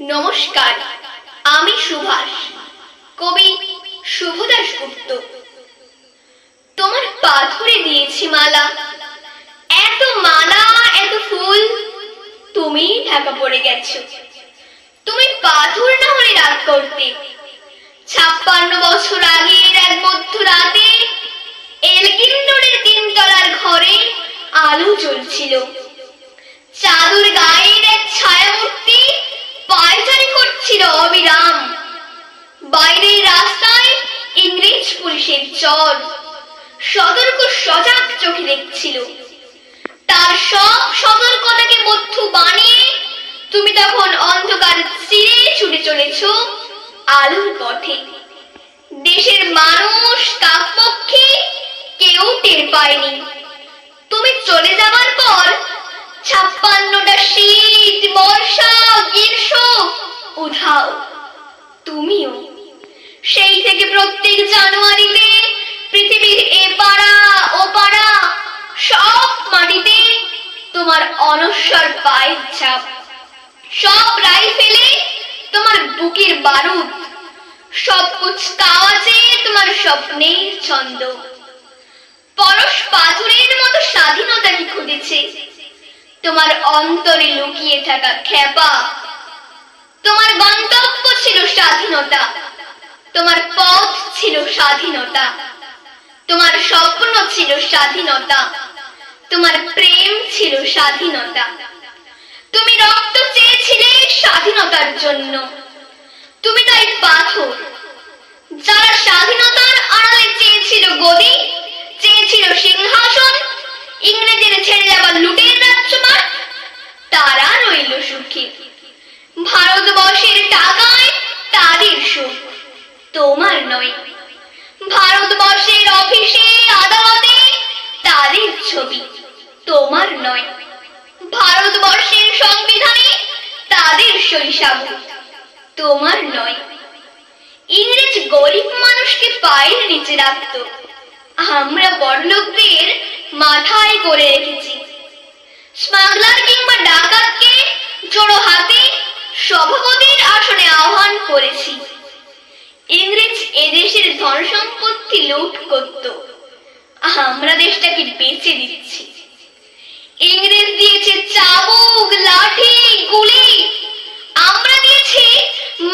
নমস্কার, আমি সুভাষ, কবি শুভদাস গুপ্ত। তোমার পাথরে দিয়েছি মালা। এত মালা, এত ফুল, তুমি ঢাকা পড়ে গেছো। তুমি পাথর না হলে রাগ করতে। ছাপ্পান্ন বছর আগের এক মধ্য রাতে এলগিন্ডরের তিনতলার ঘরে আলো জ্বলছিল। চাদর গায়ের এক ছায়ামূর্তি পায়চারি করছিল অবিরাম। বাইরের রাস্তায় ইংরেজ পুলিশের চর। সতর্ক সজাগ চোখে দেখছিল। তার সব সতর্কতাকে মধ্য বানিয়ে তুমি তখন অন্ধকার চিরে ছুটে চলেছ আলোর পথে। দেশের মানুষ কাকপক্ষে কেউ টের পায়নি। তুমি চলে যাওয়ার পর ছাপ্পান্নটা শীত, বর্ষা, গ্রীষ্ম। উধাও, তুমিও। সেই থেকে প্রত্যেক জানুয়ারিতে পৃথিবীর এ পাড়া, ও পাড়া, সব মাটিতে তোমার অনস্বর পায়ের ছাপ। সব রাইফেলে তোমার বুকের বারুদ। সব কুচকাওয়াজে তোমার স্বপ্নের ছন্দ। পরশ পাথরের মতো স্বাধীনতা কি খুঁজেছে? তোমার অন্তরে লুকিয়ে থাকা খেপা তোমার গন্তব্য ছিল স্বাধীনতা। তোমার পথ ছিল স্বাধীনতা। তোমার স্বপ্ন ছিল স্বাধীনতা। তোমার প্রেম ছিল স্বাধীনতা। তুমি রক্ত চেয়েছিলে স্বাধীনতার জন্য। তুমি তাই পাথর। যারা স্বাধীনতার আড়ালে চেয়েছিল গদি, চেয়েছিল সিংহাসন, ইংরেজের ছেড়ে যাওয়া লুটের রাজ্যমান তারা রইল সুখী। ভারতবর্ষের টাকায় তাদের সুখ, তোমার নয়। ভারতবর্ষের অফিসে আদালতে তাদের ছবি, তোমার নয়। ভারতবর্ষের সংবিধানে তাদের শৈশব, তোমার নয়। ইংরেজ গরিব মানুষকে পায়ের নিচে রাখত। আমরা বড়লোকদের মাথায় করে রেখেছি। স্মাগলার কিংবা ডাকাতকে জোড়ো হাতে সভাপতির আসনে আহ্বান করেছি। ইংরেজ এদেশের ধন সম্পত্তি লুট করত। আমরা দেশটাকে বেঁচে দিচ্ছি। ইংরেজ দিয়েছে চাবুক, লাঠি, গুলি। আমরা দিয়েছি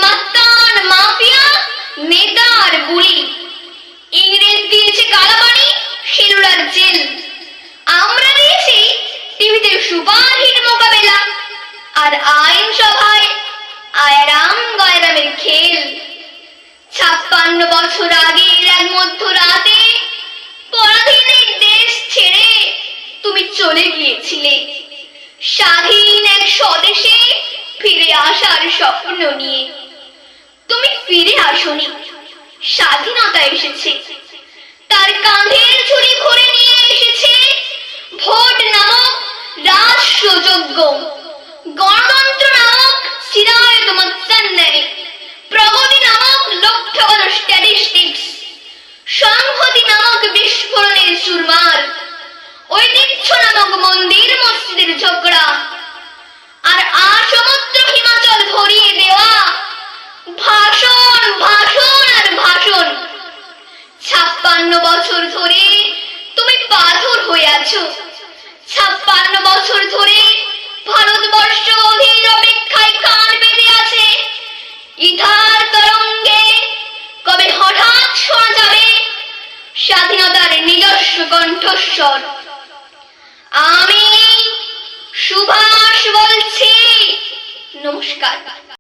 মাত্তান মাফিয়া নেতার গুলি ইংরেজ দিয়েছে কালাবাড়ি শিলুলার জেল। সুপারহিট মোকাবেলা আর আইন সভায় আয়ারাম গয়রামের খেল। ছাপ্পান্ন বছর আগের এক মধ্য রাতে পরাধীনের দেশ ছেড়ে তুমি চলে গিয়েছিলে। স্বাধীন এক স্বদেশে ফিরে আসার স্বপ্ন নিয়ে। তুমি ফিরে আসনি। স্বাধীনতা এসেছে। তার কাঁধের ঝুড়ি ভরে নিয়ে এসেছে ভোট নামক রাষ্ট্রযোগ্য গণতন্ত্র নামক চিরায়ত মত্সান্যায় প্রগতি নামক লক্ষ্যগত স্ট্যাটিস্টিক্স সংহতি নামক বিস্ফোরণের সুরমার, ঐতিহ্য নামক মন্দির মসজিদের ঝগড়া, আর আসমুদ্র হিমাচল ভরিয়ে দেওয়া ভাষণ ভাষণ আর ভাষণ। ছাপ্পান্ন বছর ধরে স্বাধীনতার নিজস্ব কণ্ঠস্বর। আমি সুভাষ বলছি। নমস্কার।